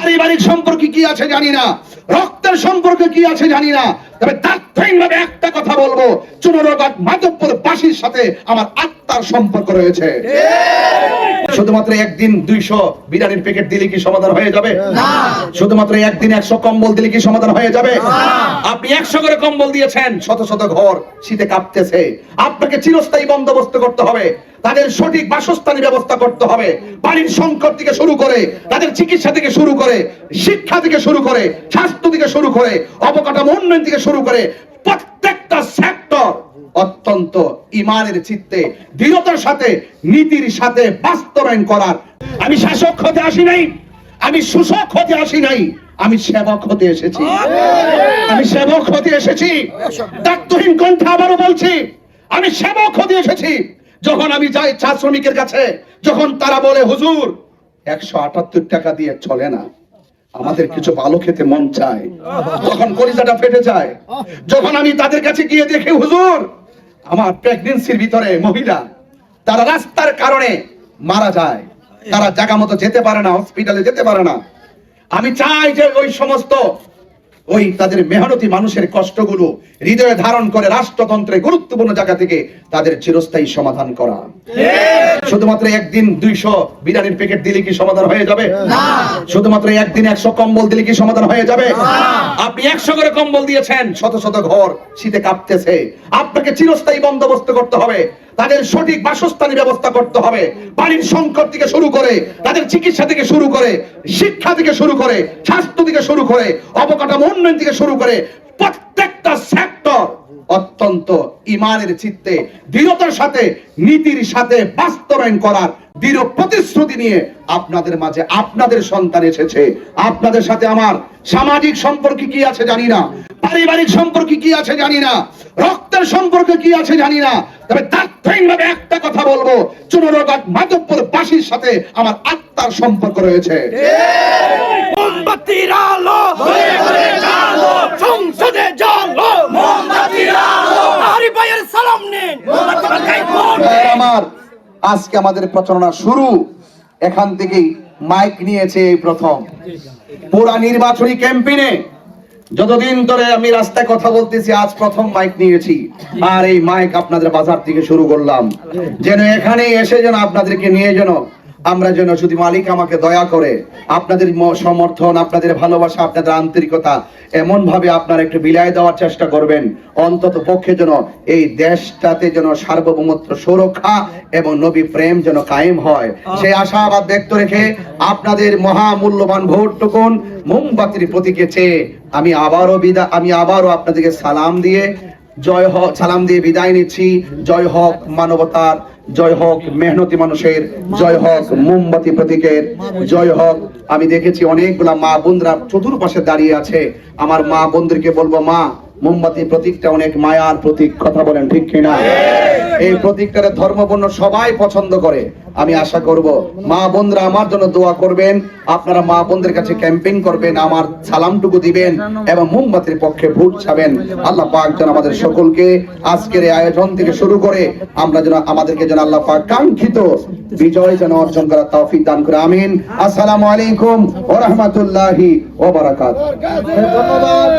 পারিবারিক সম্পর্কে কি আছে জানি না। রক্তের সম্পর্কে কি আছে জানি না। তবে তাৎক্ষণিকভাবে একটা কথা বলব চুনরঘাট মাধবপুর বাসীর সাথে আমার আত্মার সম্পর্ক রয়েছে। শুধুমাত্র একদিন দুইশো বিরিয়ানির প্যাকেট দিলে কি সমাধান হয়ে যাবে? শুধুমাত্র একদিন একশো কম্বল দিলে কি সমাধান হয়ে যাবে? আপনি একশো করে কম্বল দিয়েছেন শত শত ঘর শীতে কাঁপতেছে। আপনাকে চিরস্থায়ী বন্দোবস্ত করতে হবে। তাদের সঠিক বাসস্থানের ব্যবস্থা করতে হবে। পানির সংকট থেকে শুরু করে, তাদের চিকিৎসা থেকে শুরু করে, শিক্ষা থেকে শুরু করে, স্বাস্থ্য থেকে শুরু করে, অবকাঠামো উন্নয়ন থেকে শুরু করে, প্রত্যেকটা সেক্টর অত্যন্ত ইমানের চিত্তে, দৃঢ়তার সাথে, নীতির সাথে বাস্তবায়ন করার। আমি শাসক হতে আসি নাই, আমি শোষক হতে আসি নাই, আমি সেবক হতে এসেছি। আমি সেবক হতে এসেছি। দায়িত্বহীন কণ্ঠে আবারও বলছি, আমি সেবক হতে এসেছি। যখন আমি যাই চা শ্রমিকের কাছে, যখন তারা বলে, হুজুর, একশো আটাত্তর টাকা দিয়ে চলে না। আমাদের কিছু ভালো খেতে মন চায়। তখন কলিজাটা ফেটে যায়, যখন আমি তাদের কাছে গিয়ে দেখি, হুজুর, আমার প্রেগনেন্সির ভিতরে মহিলা, তারা রাস্তার কারণে মারা যায়। তারা জায়গা মতো যেতে পারে না হসপিটালে যেতে পারে না। আমি চাই যে ওই সমস্ত ওই তাদের মেহনতি মানুষের কষ্টগুলো হৃদয়ে ধারণ করে রাষ্ট্রতন্ত্রের গুরুত্বপূর্ণ জায়গা থেকে তাদের চিরস্থায়ী সমাধান করা। শুধুমাত্র একদিন দুইশো বিরিয়ানির প্যাকেট দিলে কি সমাধান হয়ে যাবে? শুধুমাত্র একদিন একশো কম্বল দিলে কি সমাধান হয়ে যাবে? আপনি একশো করে কম্বল দিয়েছেন শত শত ঘর শীতে কাঁপতেছে। আপনাকে চিরস্থায়ী বন্দোবস্ত করতে হবে। তাদের সঠিক বাসস্থানের ব্যবস্থা করতে হবে। পানির সংকট থেকে শুরু করে, তাদের চিকিৎসা থেকে শুরু করে, শিক্ষা থেকে শুরু করে, স্বাস্থ্য থেকে শুরু করে, অবকাঠামো উন্নয়ন থেকে শুরু করে প্রত্যেকটা সেক্টর অত্যন্ত ইমানের চিত্তে, দৃঢ়তার সাথে, নীতির সাথে বাস্তবায়ন করার দৃঢ় প্রতিশ্রুতি নিয়ে আপনাদের মাঝে আপনাদের সন্তান এসেছে। আপনাদের সাথে আমার সামাজিক সম্পর্কে কি আছে জানি না, পারিবারিক সম্পর্কে কি আছে জানি না, রক্তের সম্পর্কে কি আছে জানি না তবে তাৎক্ষণিকভাবে একটা কথা বলব। চুনরঘাট মাধবপুর বাসীর সাথে আমার আত্মার সম্পর্ক রয়েছে। মোমবাতির আলো ঘরে ঘরে জালো সংসদে জালো। মোমবাতির আলো। আরে ভাইয়ের সালাম নিন। আমার আজকে আমাদের প্রচারণা শুরু। এখান থেকেই মাইক নিয়েছে এই প্রথম। পুরা নির্বাচনী ক্যাম্পেইনে যতদিন ধরে আমি রাস্তায় কথা বলতেছি, আজ প্রথম মাইক নিয়েছি। আর এই মাইক আপনাদের বাজার থেকে শুরু করলাম। যেন এখানে এসে যেন আপনাদেরকে নিয়ে যেন আমরা যেন যদি মালিক আমাকে দয়া করে আপনাদের সমর্থন আপনাদের ভালোবাসা আপনাদের আন্তরিকতা এমন ভাবে আপনারা একটু বিলাই দেওয়ার চেষ্টা করবেন অন্তত পক্ষে যেন এই দেশটাতে যেন সার্বভৌমত্ব সুরক্ষা এবং নবী প্রেম যেন কায়েম হয়। সেই আশাবাদ ব্যক্ত রেখে আপনাদের মহামূল্যবান ভোটটুকুন মোমবাতির প্রতীকে চেয়ে আমি আবারও বিদা আমি আবারও আপনাদেরকে সালাম দিয়ে জয় হক সালাম দিয়ে বিদায় নিচ্ছি। জয় হক মানবতার জয় হোক মেহনতি মানুষের, জয় হোক মোমবাতি প্রতীকের, জয় হোক। আমি দেখেছি অনেকগুলা মা বোনরা চতুর্পাশে দাঁড়িয়ে আছে। আমার মা বোনদেরকে বলব, মা, মোমবাতি প্রতীকটা অনেক মায়ার প্রতীক। কথা বলেন ঠিক কিনা? এই প্রতীকটারে ধর্মবর্ণ সবাই পছন্দ করে। আমি আশা করব মা বোনরা আমার জন্য দোয়া করবেন। আপনারা মা বোনদের কাছে ক্যাম্পেইন করবেন আমার সালামটুকু দিবেন এবং মোমবাতির পক্ষে ভোট ছাবেন আল্লাহ পাক যেন আমাদের সকলকে আজকের এই আয়োজন থেকে শুরু করে আমরা যেন আমাদেরকে যেন আল্লাহ পাক কাঙ্ক্ষিত বিজয় যেন অর্জন করার তৌফিক দান করে আমিন। আসসালামু আলাইকুম ওয়া রাহমাতুল্লাহি ওয়া বারাকাতুহু ধন্যবাদ